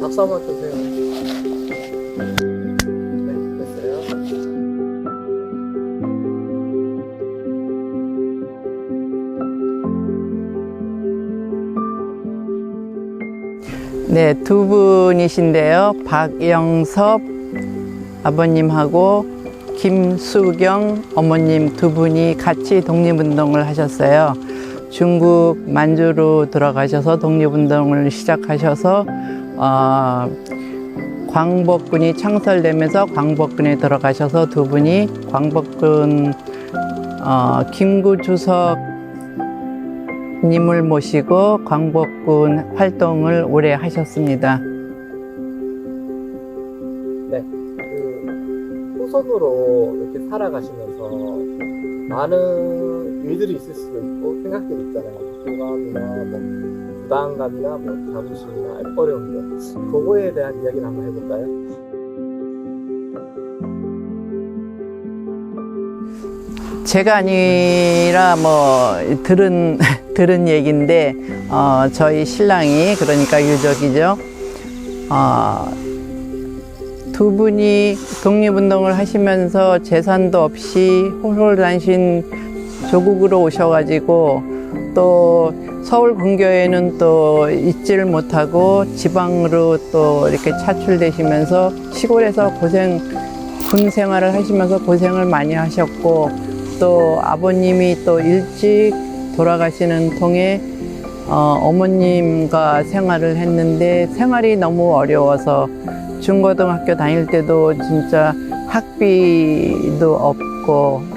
박수 한번 주세요. 네, 두 분이신데요. 박영섭 아버님하고 김수경 어머님 두 분이 같이 독립운동을 하셨어요. 중국 만주로 들어가셔서 독립운동을 시작하셔서 어, 광복군이 창설되면서 광복군에 들어가셔서 두 분이 광복군 어, 김구 주석 님을 모시고 광복군 활동을 오래 하셨습니다. 네, 그 후손으로 이렇게 살아가시면서 많은 일들이 있을 수도 있고 생각들이 있잖아요. 호감이나 뭐 부담감이나 뭐 자부심이나 어려움들 그거에 대한 이야기를 한번 해볼까요? 제가 아니라 뭐 들은 들은 얘기인데 어, 저희 신랑이 그러니까 유족이죠. 어, 두 분이 독립운동을 하시면서 재산도 없이 홀홀 단신 조국으로 오셔가지고 또 서울 근교에는 또 있지를 못하고 지방으로 또 이렇게 차출되시면서 시골에서 고생 군 생활을 하시면서 고생을 많이 하셨고 또 아버님이 또 일찍 돌아가시는 통에 어, 어머님과 생활을 했는데 생활이 너무 어려워서 중고등학교 다닐 때도 진짜 학비도 없고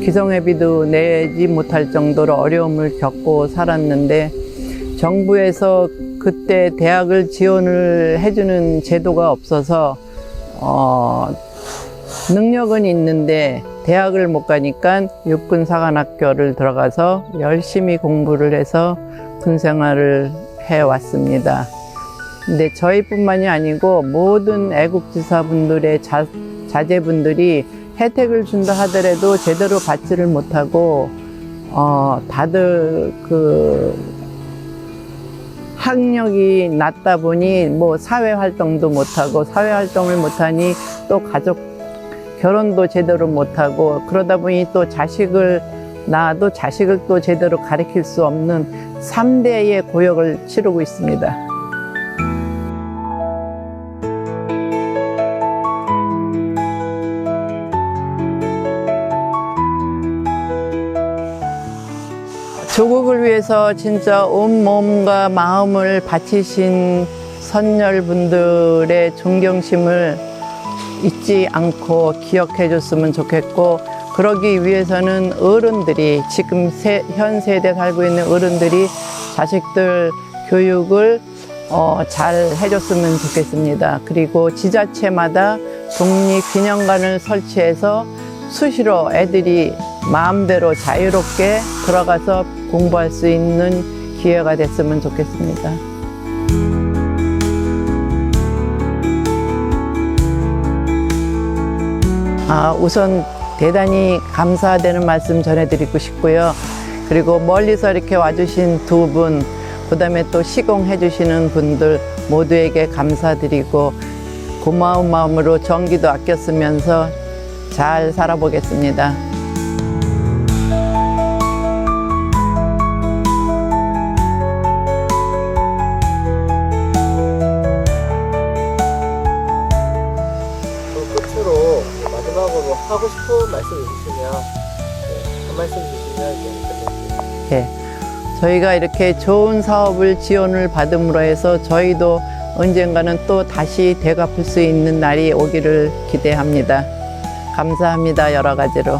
기성회비도 내지 못할 정도로 어려움을 겪고 살았는데 정부에서 그때 대학을 지원을 해주는 제도가 없어서 어, 능력은 있는데 대학을 못 가니까 육군사관학교를 들어가서 열심히 공부를 해서 군 생활을 해왔습니다. 근데 저희뿐만이 아니고 모든 애국지사분들의 자, 자제분들이 혜택을 준다 하더라도 제대로 받지를 못하고 어, 다들 그 학력이 낮다 보니 뭐 사회 활동도 못하고 사회 활동을 못하니 또 가족 결혼도 제대로 못하고 그러다 보니 또 자식을 낳아도 자식을 또 제대로 가르칠 수 없는 삼대의 고역을 치르고 있습니다. 조국을 위해서 진짜 온 몸과 마음을 바치신 선열분들의 존경심을 잊지 않고 기억해 줬으면 좋겠고 그러기 위해서는 어른들이 지금 세, 현 세대 살고 있는 어른들이 자식들 교육을 어, 잘 해줬으면 좋겠습니다. 그리고 지자체마다 독립기념관을 설치해서 수시로 애들이 마음대로 자유롭게 들어가서 공부할 수 있는 기회가 됐으면 좋겠습니다. 아, 우선 대단히 감사되는 말씀 전해드리고 싶고요. 그리고 멀리서 이렇게 와주신 두 분, 그 다음에 또 시공해주시는 분들 모두에게 감사드리고 고마운 마음으로 전기도 아껴 쓰면서 잘 살아보겠습니다. 하고 싶은 말씀 있으시면 네, 한 말씀 주시면 이제 끝낼게요. 예. 저희가 이렇게 좋은 사업을 지원을 받음으로 해서 저희도 언젠가는 또 다시 되갚을 수 있는 날이 오기를 기대합니다. 감사합니다. 여러 가지로.